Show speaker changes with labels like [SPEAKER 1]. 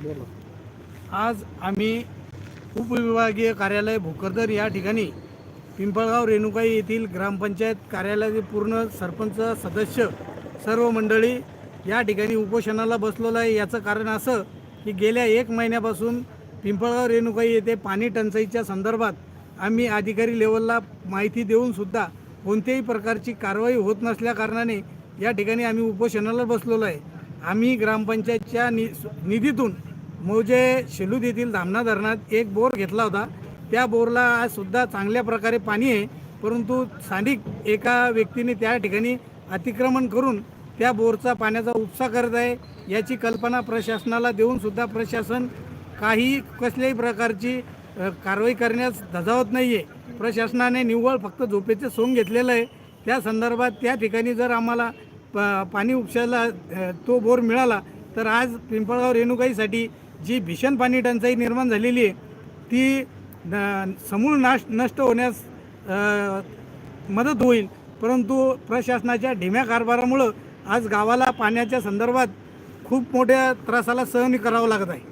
[SPEAKER 1] आज आम्ही उपविभागीय कार्यालय भोकरदर या ठिकाणी पिंपळगाव रेणुकाई येथील ग्रामपंचायत कार्यालयाचे पूर्ण सरपंच सदस्य सर्व मंडळी या ठिकाणी उपोषणाला बसलेलं आहे. याचं कारण असं की गेल्या एक महिन्यापासून पिंपळगाव रेणुकाई येथे पाणी टंचाईच्या संदर्भात आम्ही अधिकारी लेवलला माहिती देऊन सुद्धा कोणत्याही प्रकारची कारवाई होत नसल्याकारणाने या ठिकाणी आम्ही उपोषणाला बसलेलो आहे. आम्ही ग्रामपंचायतच्या नि निधीतून मौजे शेलूद येथील धामणा धरणात एक बोर घेतला होता. त्या बोरला आज सुद्धा चांगल्या प्रकारे पाणी आहे परंतु स्थानिक एका व्यक्तीने त्या ठिकाणी अतिक्रमण करून त्या बोरचा पाण्याचा उपसा करत आहे. याची कल्पना प्रशासनाला देऊन सुद्धा प्रशासन काही कसल्याही प्रकारची कारवाई करण्यास धजावत नाही आहे प्रशासनाने निव्वळ फक्त झोपेचे सोंग घेतलेलं आहे. त्या संदर्भात त्या ठिकाणी जर आम्हाला प पाणी उपसायला तो बोर मिळाला तर आज पिंपळगाव रेणुकाईसाठी जी भीषण पाणी टंचाई निर्माण झालेली आहे ती न- समूळ नाश नष्ट होण्यास मदत होईल. परंतु प्रशासनाच्या ढिम्या कारभारामुळं आज गावाला पाण्याच्या संदर्भात खूप मोठ्या त्रासाला सहन करावं लागत आहे.